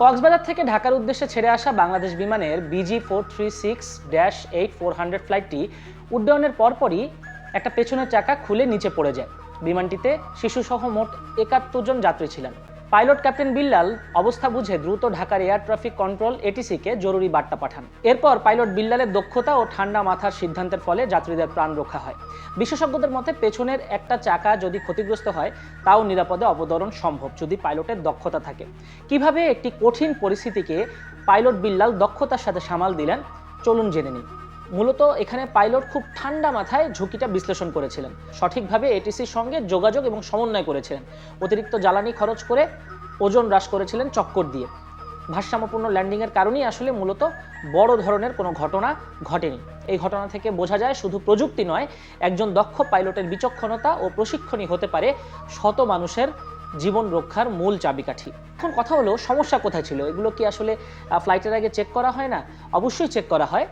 কক্সবাজার থেকে ঢাকার উদ্দেশ্যে ছেড়ে আসা বাংলাদেশ বিমানের BG four three six dash eight four hundred ফ্লাইটটি উড্ডয়নের পরপরই একটা পেছনের চাকা খুলে নিচে পড়ে যায়। বিমানটিতে শিশুসহ মোট একাত্তর জন যাত্রী ছিলেন। পাইলট ক্যাপ্টেন বিল্লাল অবস্থা বুঝে দ্রুত ঢাকার এয়ার ট্রাফিক কন্ট্রোল এটিসিকে জরুরি বার্তা পাঠান। এরপর পাইলট বিল্লালের দক্ষতা ও ঠান্ডা মাথার সিদ্ধান্তের ফলে যাত্রীদের প্রাণ রক্ষা হয়। বিশেষজ্ঞদের মতে, পেছনের একটা চাকা যদি ক্ষতিগ্রস্ত হয়, তাও নিরাপদে অবতরণ সম্ভব যদি পাইলটের দক্ষতা থাকে। কীভাবে একটি কঠিন পরিস্থিতিকে পাইলট বিল্লাল দক্ষতার সাথে সামাল দিলেন, চলুন জেনে নিই। মূলত এখানে পাইলট খুব ঠান্ডা মাথায় ঝুঁকিটা বিশ্লেষণ করেছিলেন। সঠিকভাবে এটিসির সঙ্গে যোগাযোগ এবং সমন্বয় করেছিলেন। অতিরিক্ত জ্বালানি খরচ করে ওজন হ্রাস করেছিলেন চক্কর দিয়ে। ভারসাম্যপূর্ণ ল্যান্ডিংয়ের কারণেই আসলে মূলত বড় ধরনের কোনো ঘটনা ঘটেনি। এই ঘটনা থেকে বোঝা যায় শুধু প্রযুক্তি নয়, একজন দক্ষ পাইলটের বিচক্ষণতা ও প্রশিক্ষণই হতে পারে শত মানুষের জীবন রক্ষার মূল চাবিকাঠি। এখন কথা হলো, সমস্যা কোথায় ছিল? এগুলো কি আসলে ফ্লাইটের আগে চেক করা হয় না? অবশ্যই চেক করা হয়।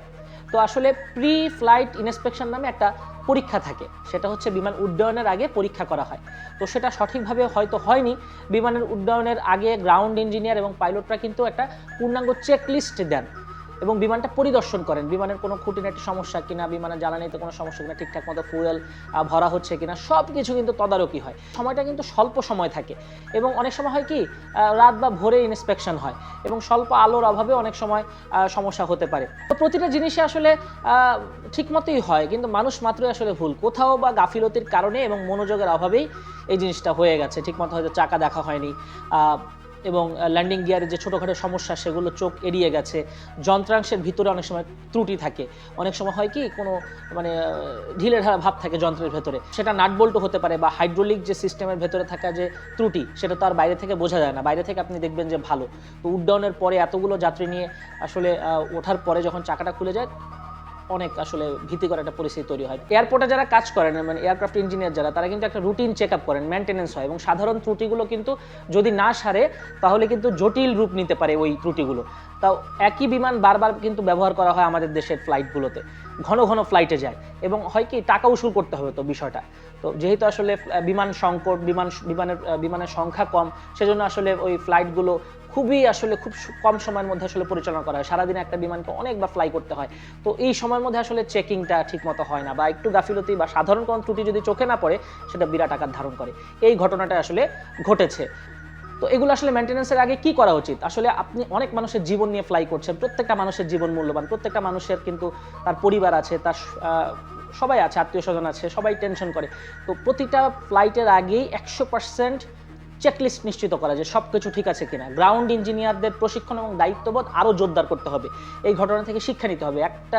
তো আসলে প্রি ফ্লাইট ইন্সপেকশন নামে একটা পরীক্ষা থাকে। সেটা হচ্ছে বিমান উড্ডয়নের আগে পরীক্ষা করা হয়। তো সেটা সঠিকভাবে হয়তো হয়নি। বিমানের উড্ডয়নের আগে গ্রাউন্ড ইঞ্জিনিয়ার এবং পাইলটরা কিন্তু একটা পূর্ণাঙ্গ চেকলিস্ট দেন। এবং বিমানটা পরিদর্শন করেন। বিমানের কোনো খুঁটিনাটি সমস্যা কিনা, বিমানের জ্বালানিতে কোনো সমস্যা কিনা, ঠিকঠাক মতো ফুয়েল ভরা হচ্ছে কিনা সব কিছু কিন্তু তদারকি হয়। সময়টা কিন্তু স্বল্প সময় থাকে এবং অনেক সময় হয় কি রাত বা ভোরে ইন্সপেকশন হয় এবং স্বল্প আলোর অভাবে অনেক সময় সমস্যা হতে পারে। তো প্রতিটা জিনিসে আসলে ঠিকমতোই হয় কিন্তু মানুষ মাত্রই আসলে ভুল। কোথাও বা গাফিলতির কারণে এবং মনোযোগের অভাবেই এই জিনিসটা হয়ে গেছে। ঠিকমতো হয়তো চাকা দেখা হয়নি এবং ল্যান্ডিং গিয়ারের যে ছোটোখাটো সমস্যা সেগুলো চোখ এড়িয়ে গেছে। যন্ত্রাংশের ভিতরে অনেক সময় ত্রুটি থাকে। অনেক সময় হয় কি কোনো মানে আহ, ঢিলেঢালা ভাব থাকে যন্ত্রের ভেতরে। সেটা নাটবোল্টও হতে পারে বা হাইড্রোলিক যে সিস্টেমের ভেতরে থাকা যে ত্রুটি সেটা তো আর বাইরে থেকে বোঝা যায় না। বাইরে থেকে আপনি দেখবেন যে ভালো। তো উড্ডয়নের পরে এতগুলো যাত্রী নিয়ে আসলে ওঠার পরে যখন চাকাটা খুলে যায় অনেক আসলে ভীতিকর একটা পরিস্থিতি তৈরি হয়। এয়ারপোর্টে যারা কাজ করেন মানে এয়ারক্রাফট ইঞ্জিনিয়ার যারা, তারা কিন্তু একটা রুটিন চেক আপ করেন মেনটেন্স হয় এবং সাধারণ ত্রুটিগুলো কিন্তু যদি না সারে, তাহলে কিন্তু জটিল রূপ নিতে পারে ওই ত্রুটিগুলো। তাও একই বিমান বারবার কিন্তু ব্যবহার করা হয় আমাদের দেশের ফ্লাইটগুলোতে। ঘন ঘন ফ্লাইটে যায় এবং হয় কি টাকা উসুল করতে হবে তো বিষয়টা। তো যেহেতু আসলে বিমান সংকট, বিমান বিমানের বিমানের সংখ্যা কম, সেজন্য আসলে ওই ফ্লাইটগুলো খুবই আসলে খুব কম সময়ের মধ্যে আসলে পরিচালনা করা হয়। সারাদিন একটা বিমানকে অনেকবার ফ্লাই করতে হয়। তো এই সময়ের মধ্যে আসলে চেকিংটা ঠিকমতো হয় না বা একটু গাফিলতি বা সাধারণ কোনো ত্রুটি যদি চোখে না পড়ে, সেটা বিরাট আকার ধারণ করে। এই ঘটনাটা আসলে ঘটেছে। তো এগুলো আসলে মেনটেন্যান্সের আগে কি করা উচিত? আসলে আপনি অনেক মানুষের জীবন নিয়ে ফ্লাই করছেন, প্রত্যেকটা মানুষের জীবন মূল্যবান, প্রত্যেকটা মানুষের কিন্তু তার পরিবার আছে, তার সবাই আছে আত্মীয় স্বজন আছে, সবাই টেনশন করে। তো প্রতিটা ফ্লাইটের আগেই একশো পার্সেন্ট চেকলিস্ট নিশ্চিত করা যে সব কিছু ঠিক আছে কিনা। গ্রাউন্ড ইঞ্জিনিয়ারদের প্রশিক্ষণ এবং দায়িত্ববোধ আরও জোরদার করতে হবে। এই ঘটনা থেকে শিক্ষা নিতে হবে। একটা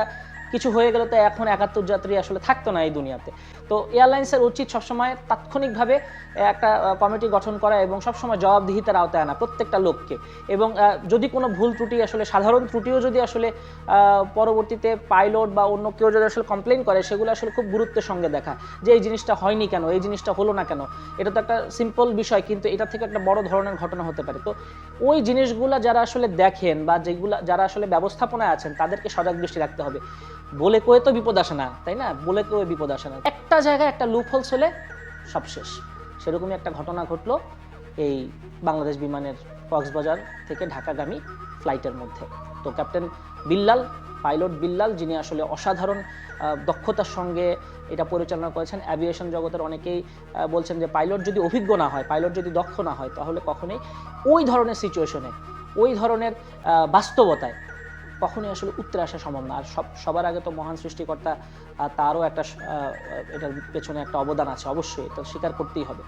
কিছু হয়ে গেলে তো এখন একাত্তর যাত্রী আসলে থাকতো না এই দুনিয়াতে। তো এয়ারলাইন্সের উচিত সবসময় তাৎক্ষণিকভাবে একটা কমিটি গঠন করা এবং সবসময় জবাবদিহিতার আওতায় আনা প্রত্যেকটা লোককে। এবং যদি কোনো ভুল ত্রুটি আসলে, সাধারণ ত্রুটিও যদি আসলে পরবর্তীতে পাইলট বা অন্য কেউ যদি আসলে কমপ্লেন করে, সেগুলো আসলে খুব গুরুত্বের সঙ্গে দেখা যে এই জিনিসটা হয়নি কেন, এই জিনিসটা হলো না কেন। এটা তো একটা সিম্পল বিষয়, কিন্তু এটা থেকে একটা বড় ধরনের ঘটনা হতে পারে। তো ওই জিনিসগুলো যারা আসলে দেখেন বা যেগুলো, যারা আসলে ব্যবস্থাপনায় আছেন, তাদেরকে সজাগ দৃষ্টি রাখতে হবে। বলে কয়ে তো বিপদ আসে না, তাই না? বলে কয়ে বিপদ আসে না। একটা জায়গায় একটা লুপ হোলস হলে সব শেষ। সেরকমই একটা ঘটনা ঘটলো এই বাংলাদেশ বিমানের কক্সবাজার থেকে ঢাকাগামী ফ্লাইটের মধ্যে। তো ক্যাপ্টেন বিল্লাল, পাইলট বিল্লাল, যিনি আসলে অসাধারণ দক্ষতার সঙ্গে এটা পরিচালনা করেছেন অ্যাভিয়েশন জগতের অনেকেই বলছেন যে পাইলট যদি অভিজ্ঞ না হয়, পাইলট যদি দক্ষ না হয়, তাহলে কখনোই ওই ধরনের সিচুয়েশনে ওই ধরনের বাস্তবতায় কখনোই আসলে উত্তরে আসা সম্ভব না। আর সব, সবার আগে তো মহান সৃষ্টিকর্তা তারও একটা এটার পেছনে একটা অবদান আছে অবশ্যই, এটা স্বীকার করতেই হবে।